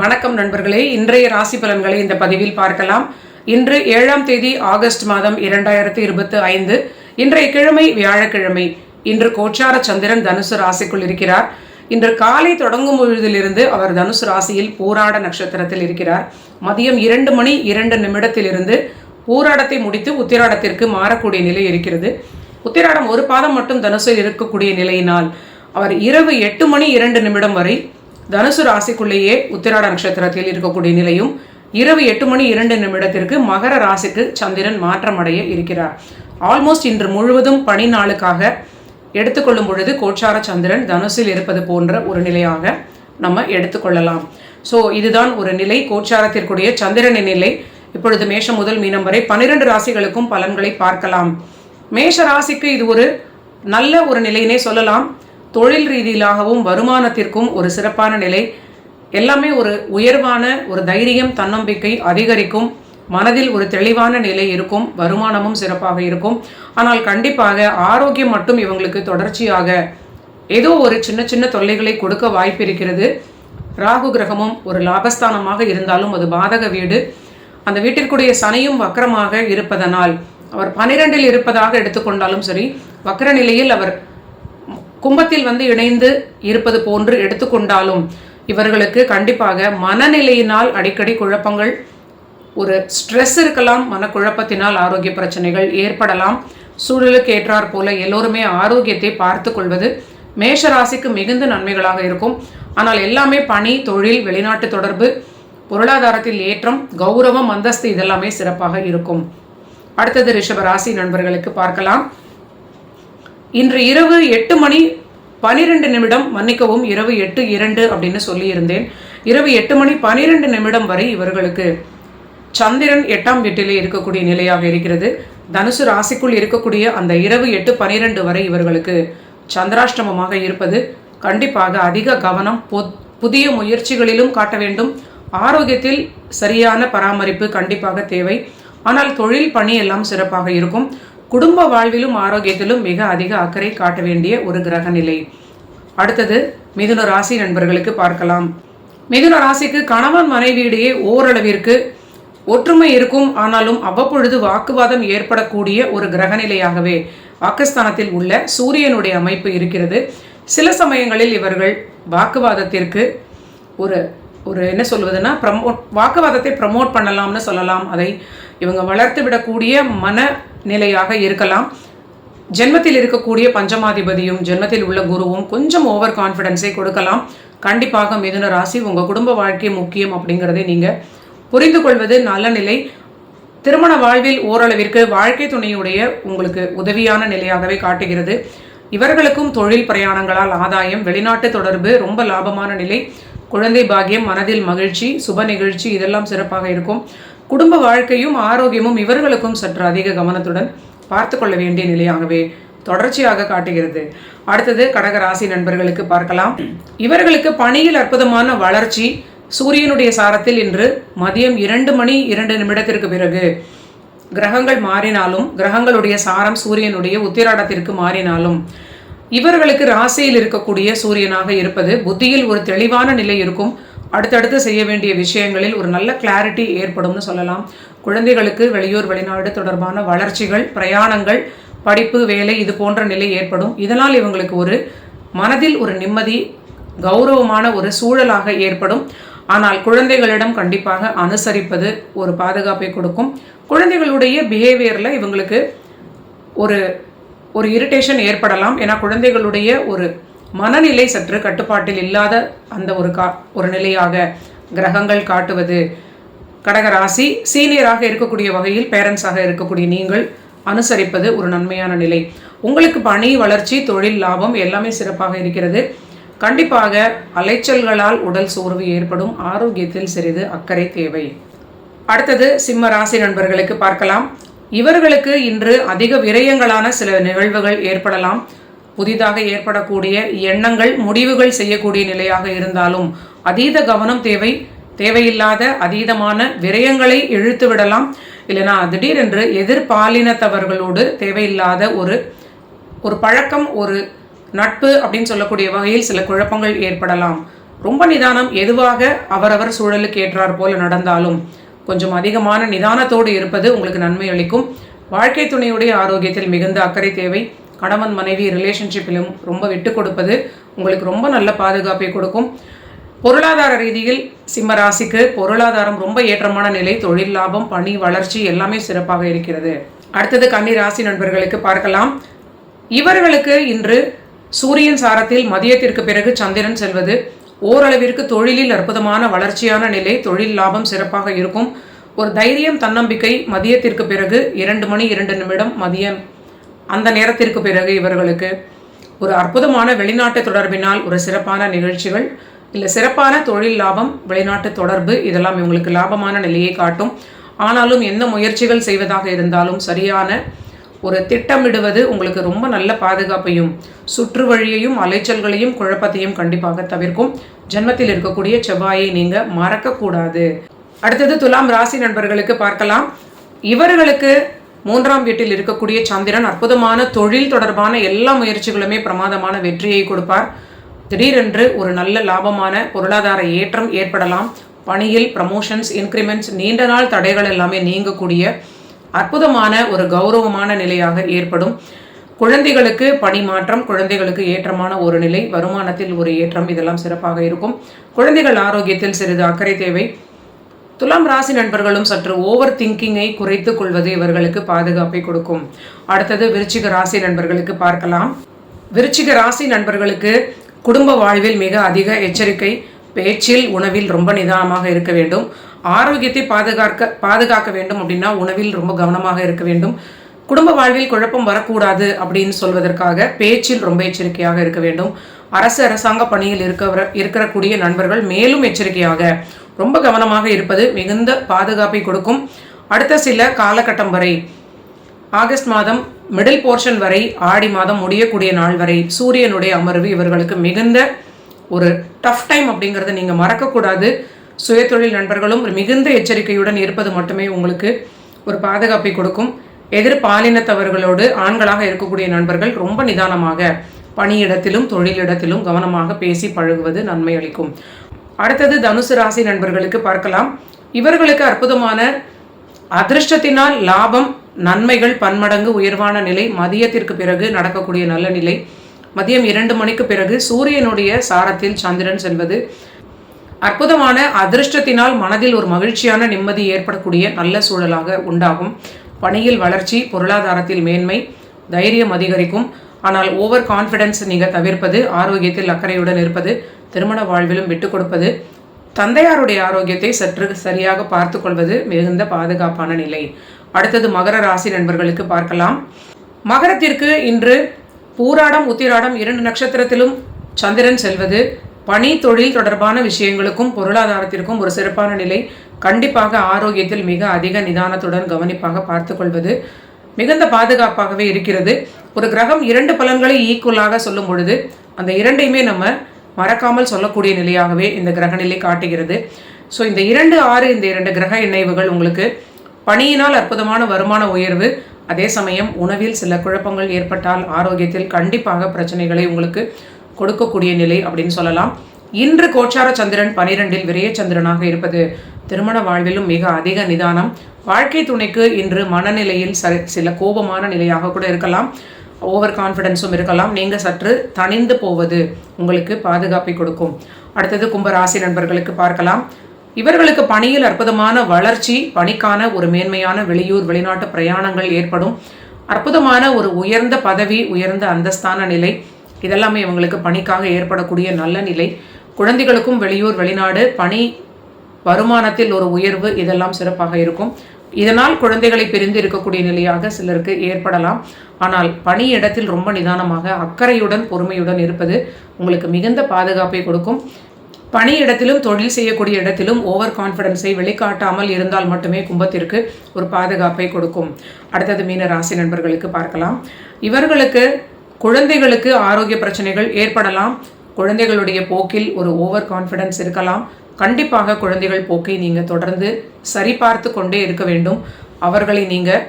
வணக்கம் நண்பர்களே. இன்றைய ராசி பலன்களை இந்த பதிவில் பார்க்கலாம். இன்று ஏழாம் தேதி ஆகஸ்ட் மாதம் இரண்டாயிரத்தி இருபத்தி ஐந்து. இன்றைய கிழமை வியாழக்கிழமை. இன்று கோச்சார சந்திரன் தனுசு ராசிக்குள் இருக்கிறார். இன்று காலை தொடங்கும் பொழுதிலிருந்து அவர் தனுசு ராசியில் பூராட நட்சத்திரத்தில் இருக்கிறார். மதியம் இரண்டு மணி இரண்டு நிமிடத்திலிருந்து பூராடத்தை முடித்து உத்திராடத்திற்கு மாறக்கூடிய நிலை இருக்கிறது. உத்திராடம் ஒரு பாதம் மட்டும் தனுசில் இருக்கக்கூடிய நிலையினால் அவர் இரவு எட்டு மணி இரண்டு நிமிடம் வரை தனுசு ராசிக்குள்ளேயே உத்திராட நட்சத்திரத்தில் இருக்கக்கூடிய நிலையும் இரவு எட்டு மணி இரண்டு நிமிடத்திற்கு மகர ராசிக்கு சந்திரன் மாற்றமடைய இருக்கிறார். ஆல்மோஸ்ட் இன்று முழுவதும் பனி நாளுக்காக எடுத்துக்கொள்ளும் பொழுது கோச்சார சந்திரன் தனுசில் இருப்பது போன்ற ஒரு நிலையாக நம்ம எடுத்துக்கொள்ளலாம் ஸோ இதுதான் ஒரு நிலை. கோச்சாரத்திற்குரிய சந்திரனின் நிலை. இப்பொழுது மேஷம் முதல் மீனம் வரை பன்னிரண்டு ராசிகளுக்கும் பலன்களை பார்க்கலாம். மேஷ ராசிக்கு இது ஒரு நல்ல ஒரு நிலையினே சொல்லலாம். தொழில் ரீதியிலாகவும் வருமானத்திற்கும் ஒரு சிறப்பான நிலை. எல்லாமே ஒரு உயர்வான ஒரு தைரியம் தன்னம்பிக்கை அதிகரிக்கும். மனதில் ஒரு தெளிவான நிலை இருக்கும். வருமானமும் சிறப்பாக இருக்கும். ஆனால் கண்டிப்பாக ஆரோக்கியம் மட்டும் இவங்களுக்கு தொடர்ச்சியாக ஏதோ ஒரு சின்ன சின்ன தொல்லைகளை கொடுக்க வாய்ப்பு இருக்கிறது ராகு கிரகமும் ஒரு லாபஸ்தானமாக இருந்தாலும் அது பாதக வீடு. அந்த வீட்டிற்குடைய சனியும் வக்கரமாக இருப்பதனால் அவர் பனிரெண்டில் இருப்பதாக எடுத்துக்கொண்டாலும் சரி வக்கர நிலையில் அவர் கும்பத்தில் வந்து இணைந்து இருப்பது போன்று எடுத்துக்கொண்டாலும் இவர்களுக்கு கண்டிப்பாக மனநிலையினால் அடிக்கடி குழப்பங்கள் ஒரு ஸ்ட்ரெஸ் இருக்கலாம் மனக்குழப்பத்தினால் ஆரோக்கிய பிரச்சனைகள் ஏற்படலாம். சூழலுக்கு ஏற்றார் போல எல்லோருமே ஆரோக்கியத்தை பார்த்து கொள்வது மேஷ ராசிக்கு மிகுந்த நன்மைகளாக இருக்கும். ஆனால் எல்லாமே பணி தொழில் வெளிநாட்டு தொடர்பு பொருளாதாரத்தில் ஏற்றம் கௌரவம் அந்தஸ்து இதெல்லாமே சிறப்பாக இருக்கும். அடுத்தது ரிஷப ராசி நண்பர்களுக்கு பார்க்கலாம். இன்று இரவு எட்டு மணி பனிரெண்டு நிமிடம் மன்னிக்கவும் இரவு எட்டு இரண்டு அப்படின்னு சொல்லியிருந்தேன். இரவு எட்டு மணி பனிரெண்டு நிமிடம் வரை இவர்களுக்கு சந்திரன் எட்டாம் வீட்டிலே இருக்கக்கூடிய நிலையாக இருக்கிறது. தனுசு ராசிக்குள் இருக்கக்கூடிய அந்த இரவு எட்டு பனிரெண்டு வரை இவர்களுக்கு சந்திராஷ்டமமாக இருப்பது கண்டிப்பாக அதிக கவனம் புதிய முயற்சிகளிலும் காட்ட வேண்டும். ஆரோக்கியத்தில் சரியான பராமரிப்பு கண்டிப்பாக தேவை. ஆனால் தொழில் பணி எல்லாம் சிறப்பாக இருக்கும். குடும்ப வாழ்விலும் ஆரோக்கியத்திலும் மிக அதிக அக்கறை காட்ட வேண்டிய ஒரு கிரக நிலை அடுத்தது மிதுன ராசி நண்பர்களுக்கு பார்க்கலாம். மிதுன ராசிக்கு கணவன் மனைவியிடையே ஓரளவிற்கு ஒற்றுமை இருக்கும் ஆனாலும் அவ்வப்பொழுது வாக்குவாதம் ஏற்படக்கூடிய ஒரு கிரகநிலையாகவே வாக்குஸ்தானத்தில் உள்ள சூரியனுடைய அமைப்பு இருக்கிறது. சில சமயங்களில் இவர்கள் வாக்குவாதத்திற்கு ஒரு ஒரு என்ன சொல்வதுன்னா ப்ரமோட் வாக்குவாதத்தை ப்ரமோட் பண்ணலாம்னு சொல்லலாம். அதை இவங்க வளர்த்து விடக்கூடிய மனநிலையாக இருக்கலாம். ஜென்மத்தில் இருக்கக்கூடிய பஞ்சமாதிபதியும் ஜென்மத்தில் உள்ள குருவும் கொஞ்சம் ஓவர் கான்ஃபிடென்ஸை கொடுக்கலாம். கண்டிப்பாக மிதுன ராசி உங்கள் குடும்ப வாழ்க்கை முக்கியம் அப்படிங்கிறதை நீங்கள் புரிந்து கொள்வது நல்ல நிலை. திருமண வாழ்வில் ஓரளவிற்கு வாழ்க்கை துணையுடைய உங்களுக்கு உதவியான நிலையாகவே காட்டுகிறது. இவர்களுக்கும் தொழில் பிரயாணங்களால் ஆதாயம் வெளிநாட்டு தொடர்பு ரொம்ப லாபமான நிலை. குழந்தை பாக்கியம் மனதில் மகிழ்ச்சி சுப நிகழ்ச்சி இதெல்லாம் சிறப்பாக இருக்கும். குடும்ப வாழ்க்கையும் ஆரோக்கியமும் இவர்களுக்கும் சற்று அதிக கவனத்துடன் பார்த்து கொள்ள வேண்டிய நிலையாகவே தொடர்ச்சியாக காட்டுகிறது. அடுத்தது கடக ராசி நண்பர்களுக்கு பார்க்கலாம். இவர்களுக்கு பணியில் அற்புதமான வளர்ச்சி. சூரியனுடைய சாரத்தில் இன்று மதியம் இரண்டு மணி இரண்டு நிமிடத்திற்கு பிறகு கிரகங்கள் மாறினாலும் கிரகங்களுடைய சாரம் சூரியனுடைய உத்திராடத்திற்கு மாறினாலும் இவர்களுக்கு ராசியில் இருக்கக்கூடிய சூரியனாக இருப்பது புத்தியில் ஒரு தெளிவான நிலை இருக்கும். அடுத்தடுத்து செய்ய வேண்டிய விஷயங்களில் ஒரு நல்ல கிளாரிட்டி ஏற்படும்னு சொல்லலாம். குழந்தைகளுக்கு வெளியூர் வெளிநாடு தொடர்பான வளர்ச்சிகள் பிரயாணங்கள் படிப்பு வேலை இது போன்ற நிலை ஏற்படும். இதனால் இவங்களுக்கு ஒரு மனதில் ஒரு நிம்மதி கௌரவமான ஒரு சூழலாக ஏற்படும். ஆனால் குழந்தைகளிடம் கண்டிப்பாக அனுசரிப்பது ஒரு பாதுகாப்பை கொடுக்கும். குழந்தைகளுடைய பிஹேவியரில் இவங்களுக்கு ஒரு ஒரு இரிட்டேஷன் ஏற்படலாம் ஏன்னா குழந்தைகளுடைய ஒரு மனநிலை சற்று கட்டுப்பாட்டில் இல்லாத அந்த ஒரு கா ஒரு நிலையாக கிரகங்கள் காட்டுவது. கடகராசி சீனியராக இருக்கக்கூடிய வகையில் பேரண்ட்ஸாக இருக்கக்கூடிய நீங்கள் அனுசரிப்பது ஒரு நன்மையான நிலை. உங்களுக்கு பணி வளர்ச்சி தொழில் லாபம் எல்லாமே சிறப்பாக இருக்கிறது. கண்டிப்பாக அலைச்சல்களால் உடல் சோர்வு ஏற்படும் ஆரோக்கியத்தில் சிறிது அக்கறை தேவை. அடுத்தது சிம்ம ராசி நண்பர்களுக்கு பார்க்கலாம். இவர்களுக்கு இன்று அதிக விரயங்களான சில நிகழ்வுகள் ஏற்படலாம். புதிதாக ஏற்படக்கூடிய எண்ணங்கள் முடிவுகள் செய்யக்கூடிய நிலையாக இருந்தாலும் அதீத கவனம் தேவை. தேவையில்லாத அதீதமான விரயங்களை இழுத்து விடலாம். இல்லைனா திடீரென்று எதிர்பாலினத்தவர்களோடு தேவையில்லாத ஒரு ஒரு பழக்கம் ஒரு நட்பு அப்படின்னு சொல்லக்கூடிய வகையில் சில குழப்பங்கள் ஏற்படலாம். ரொம்ப நிதானம் எதுவாக அவரவர் சூழலுக்கு ஏற்றார் போல நடந்தாலும் கொஞ்சம் அதிகமான நிதானத்தோடு இருப்பது உங்களுக்கு நன்மை அளிக்கும். வாழ்க்கை துணையுடைய ஆரோக்கியத்தில் மிகுந்த அக்கறை தேவை. கணவன் மனைவி ரிலேஷன்ஷிப்பிலும் ரொம்ப விட்டு கொடுப்பது உங்களுக்கு ரொம்ப நல்ல பாதுகாப்பை கொடுக்கும். பொருளாதார ரீதியில் சிம்ம ராசிக்கு பொருளாதாரம் ரொம்ப ஏற்றமான நிலை. தொழில் லாபம் பணி வளர்ச்சி எல்லாமே சிறப்பாக இருக்கிறது. அடுத்தது கன்னி ராசி நண்பர்களுக்கு பார்க்கலாம். இவர்களுக்கு இன்று சூரியன் சாரத்தில் மதியத்திற்கு பிறகு சந்திரன் செல்வது. ஓரளவிற்கு தொழிலில் அற்புதமான வளர்ச்சியான நிலை தொழில் லாபம் சிறப்பாக இருக்கும். ஒரு தைரியம் தன்னம்பிக்கை மதியத்திற்கு பிறகு இரண்டு மணி இரண்டு நிமிடம் மதியம் அந்த நேரத்திற்கு பிறகு இவர்களுக்கு. ஒரு அற்புதமான வெளிநாட்டு தொடர்பினால் ஒரு சிறப்பான நிகழ்ச்சிகள் இல்லை சிறப்பான தொழில் லாபம் வெளிநாட்டு தொடர்பு இதெல்லாம் இவங்களுக்கு லாபமான நிலையை காட்டும். ஆனாலும் எந்த முயற்சிகள் செய்வதாக இருந்தாலும் சரியான ஒரு திட்டமிடுவது உங்களுக்கு ரொம்ப நல்ல பாதுகாப்பையும் சுற்று வழியையும் அலைச்சல்களையும் குழப்பத்தையும் கண்டிப்பாக தவிர்க்கும். ஜென்மத்தில் இருக்கக்கூடிய செவ்வாயை நீங்க மறக்கக்கூடாது. அடுத்தது துலாம் ராசி நண்பர்களுக்கு பார்க்கலாம். இவர்களுக்கு மூன்றாம் வீட்டில் இருக்கக்கூடிய சந்திரன் அற்புதமான தொழில் தொடர்பான எல்லா முயற்சிகளுமே பிரமாதமான வெற்றியை கொடுப்பார். திடீரென்று ஒரு நல்ல லாபமான பொருளாதார ஏற்றம் ஏற்படலாம். பணியில் ப்ரமோஷன்ஸ் இன்க்ரிமெண்ட்ஸ் நீண்ட நாள் தடைகள் எல்லாமே நீங்கக்கூடிய அற்புதமான ஒரு கௌரவமான நிலையாக ஏற்படும். குழந்தைகளுக்கு பணி மாற்றம் குழந்தைகளுக்கு ஏற்றமான ஒரு நிலை வருமானத்தில் ஒரு ஏற்றம் இதெல்லாம் சிறப்பாக இருக்கும். குழந்தைகள் ஆரோக்கியத்தில் சிறிது அக்கறை தேவை. துலாம் ராசி நண்பர்களும் சற்று ஓவர் திங்கிங்கை குறைத்து கொள்வது இவர்களுக்கு பாதுகாப்பை கொடுக்கும். அடுத்தது விருச்சிக ராசி நண்பர்களுக்கு பார்க்கலாம். விருச்சிக ராசி நண்பர்களுக்கு குடும்ப வாழ்வில் மிக அதிக எச்சரிக்கை பேச்சில் உணவில் ரொம்ப நிதானமாக இருக்க வேண்டும். ஆரோக்கியத்தை பாதுகாக்க பாதுகாக்க வேண்டும் அப்படின்னா உணவில் ரொம்ப கவனமாக இருக்க வேண்டும். குடும்ப வாழ்வில் குழப்பம் வரக்கூடாது அப்படின்னு சொல்வதற்காக பேச்சில் ரொம்ப எச்சரிக்கையாக இருக்க வேண்டும். அரசு அரசாங்க பணியில் இருக்கிற இருக்கக்கூடிய நண்பர்கள் மேலும் எச்சரிக்கையாக ரொம்ப கவனமாக இருப்பது மிகுந்த பாதுகாப்பை கொடுக்கும். அடுத்த சில காலகட்டம் வரை ஆகஸ்ட் மாதம் மிடில் போர்ஷன் வரை ஆடி மாதம் முடியக்கூடிய நாள் வரை சூரியனுடைய அமர்வு இவர்களுக்கு மிகுந்த ஒரு டஃப் டைம் அப்படிங்கிறத நீங்கள் மறக்கக்கூடாது. சுயதொழில் நண்பர்களும் மிகுந்த எச்சரிக்கையுடன் இருப்பது மட்டுமே உங்களுக்கு ஒரு பாதுகாப்பை கொடுக்கும். எதிர்பாலினத்தவர்களோடு ஆண்களாக இருக்கக்கூடிய நண்பர்கள் ரொம்ப நிதானமாக பணியிடத்திலும் தொழிலிடத்திலும் கவனமாக பேசி பழகுவது நன்மை அளிக்கும். அடுத்தது தனுசு ராசி நண்பர்களுக்கு பார்க்கலாம். இவர்களுக்கு அற்புதமான அதிர்ஷ்டத்தினால் லாபம் நன்மைகள் பன்மடங்கு உயர்வான நிலை மதியத்திற்கு பிறகு நடக்கக்கூடிய நல்ல நிலை. மதியம் இரண்டு மணிக்கு பிறகு சூரியனுடைய சாரத்தில் சந்திரன் செல்வது. அற்புதமான அதிர்ஷ்டத்தினால் மனதில் ஒரு மகிழ்ச்சியான நிம்மதி ஏற்படக்கூடிய நல்ல சூழலாக உண்டாகும். பணியில் வளர்ச்சி பொருளாதாரத்தில் மேன்மை தைரியம் அதிகரிக்கும். ஆனால் ஓவர் கான்ஃபிடென்ஸ் நீங்கள் தவிர்ப்பது ஆரோக்கியத்தில் அக்கறையுடன் இருப்பது திருமண வாழ்விலும் விட்டு கொடுப்பது தந்தையாருடைய ஆரோக்கியத்தை சற்று சரியாக பார்த்து கொள்வது மிகுந்த பாதுகாப்பான நிலை. அடுத்தது மகர ராசி நண்பர்களுக்கு பார்க்கலாம். மகரத்திற்கு இன்று பூராடம் உத்திராடம் இரண்டு நட்சத்திரத்திலும் சந்திரன் செல்வது பணி தொழில் தொடர்பான விஷயங்களுக்கும் பொருளாதாரத்திற்கும் ஒரு சிறப்பான நிலை. கண்டிப்பாக ஆரோக்கியத்தில் மிக அதிக நிதானத்துடன் கவனிப்பாக பார்த்துக்கொள்வது மிகுந்த பாதுகாப்பாகவே இருக்கிறது. ஒரு கிரகம் இரண்டு பலன்களை ஈக்குவலாக சொல்லும் பொழுது அந்த இரண்டையுமே நம்ம மறக்காமல் சொல்லக்கூடிய நிலையாகவே இந்த கிரக நிலை காட்டுகிறது. ஸோ இந்த இரண்டு ஆறு இந்த இரண்டு கிரக இணைவுகள் உங்களுக்கு பணியினால் அற்புதமான வருமான உயர்வு அதே சமயம் உணவில் சில குழப்பங்கள் ஏற்பட்டால் ஆரோக்கியத்தில் கண்டிப்பாக பிரச்சனைகளை உங்களுக்கு கொடுக்கக்கூடிய நிலை அப்படின்னு சொல்லலாம். இன்று கோச்சார சந்திரன் பனிரெண்டில் விரைய சந்திரனாக இருப்பது திருமண வாழ்விலும் மிக அதிக நிதானம். வாழ்க்கை துணைக்கு இன்று மனநிலையில் சில கோபமான நிலையாக கூட இருக்கலாம். ஓவர் கான்ஃபிடென்ஸும் இருக்கலாம். நீங்கள் சற்று தணிந்து போவது உங்களுக்கு பாதுகாப்பை கொடுக்கும். அடுத்தது கும்பராசி நண்பர்களுக்கு பார்க்கலாம். இவர்களுக்கு பணியில் அற்புதமான வளர்ச்சி பணிக்கான ஒரு மேன்மையான வெளியூர் வெளிநாட்டு பிரயாணங்கள் ஏற்படும். அற்புதமான ஒரு உயர்ந்த பதவி உயர்ந்த அந்தஸ்தான நிலை. இதெல்லாமே இவங்களுக்கு பணிக்காக ஏற்படக்கூடிய நல்ல நிலை. குழந்தைகளுக்கும் வெளியூர் வெளிநாடு பணி வருமானத்தில் ஒரு உயர்வு இதெல்லாம் சிறப்பாக இருக்கும். இதனால் குழந்தைகளை பிரிந்து இருக்கக்கூடிய நிலையாக சிலருக்கு ஏற்படலாம். ஆனால் பணி இடத்தில் ரொம்ப நிதானமாக அக்கறையுடன் பொறுமையுடன் இருப்பது உங்களுக்கு மிகுந்த பாதுகாப்பை கொடுக்கும். பணி இடத்திலும் தொழில் செய்யக்கூடிய இடத்திலும் ஓவர் கான்ஃபிடன்ஸை வெளிக்காட்டாமல் இருந்தால் மட்டுமே கும்பத்திற்கு ஒரு பாதுகாப்பை கொடுக்கும். அடுத்தது மீன ராசி நண்பர்களுக்கு பார்க்கலாம். இவர்களுக்கு குழந்தைகளுக்கு ஆரோக்கிய பிரச்சனைகள் ஏற்படலாம். குழந்தைகளுடைய போக்கில் ஒரு ஓவர் கான்ஃபிடன்ஸ் இருக்கலாம். கண்டிப்பாக குழந்தைகள் போக்கை நீங்கள் தொடர்ந்து சரிபார்த்து கொண்டே இருக்க வேண்டும். அவர்களை நீங்கள்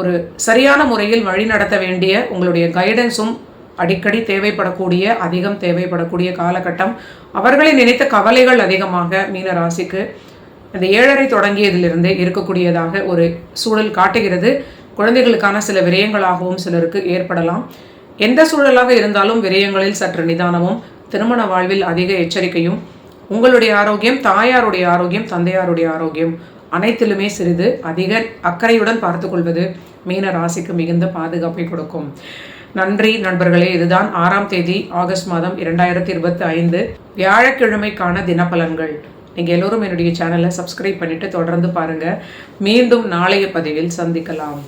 ஒரு சரியான முறையில் வழிநடத்த வேண்டிய உங்களுடைய கைடன்ஸும் அடிக்கடி தேவைப்படக்கூடிய அதிகம் தேவைப்படக்கூடிய காலகட்டம். அவர்களை நினைத்த கவலைகள் அதிகமாக மீன ராசிக்கு இந்த ஏழரை தொடங்கியதிலிருந்து இருக்கக்கூடியதாக ஒரு சூழல் காட்டுகிறது. குழந்தைகளுக்கான சில விரயங்களாகவும் சிலருக்கு ஏற்படலாம். எந்த சூழலாக இருந்தாலும் விரயங்களில் சற்று நிதானமும் திருமண வாழ்வில் அதிக எச்சரிக்கையும் உங்களுடைய ஆரோக்கியம் தாயாருடைய ஆரோக்கியம் தந்தையாருடைய ஆரோக்கியம் அனைத்திலுமே சிறிது அதிக அக்கறையுடன் பார்த்துக்கொள்வது மீன ராசிக்கு மிகுந்த பாதுகாப்பை கொடுக்கும். நன்றி நண்பர்களே இதுதான் ஆறாம் தேதி ஆகஸ்ட் மாதம் இரண்டாயிரத்தி இருபத்தி ஐந்து. வியாழக்கிழமைக்கான தினப்பலன்கள். நீங்கள் எல்லோரும் என்னுடைய சேனலை சப்ஸ்கிரைப் பண்ணிட்டு தொடர்ந்து பாருங்கள் மீண்டும் நாளைய பதிவில் சந்திக்கலாம்.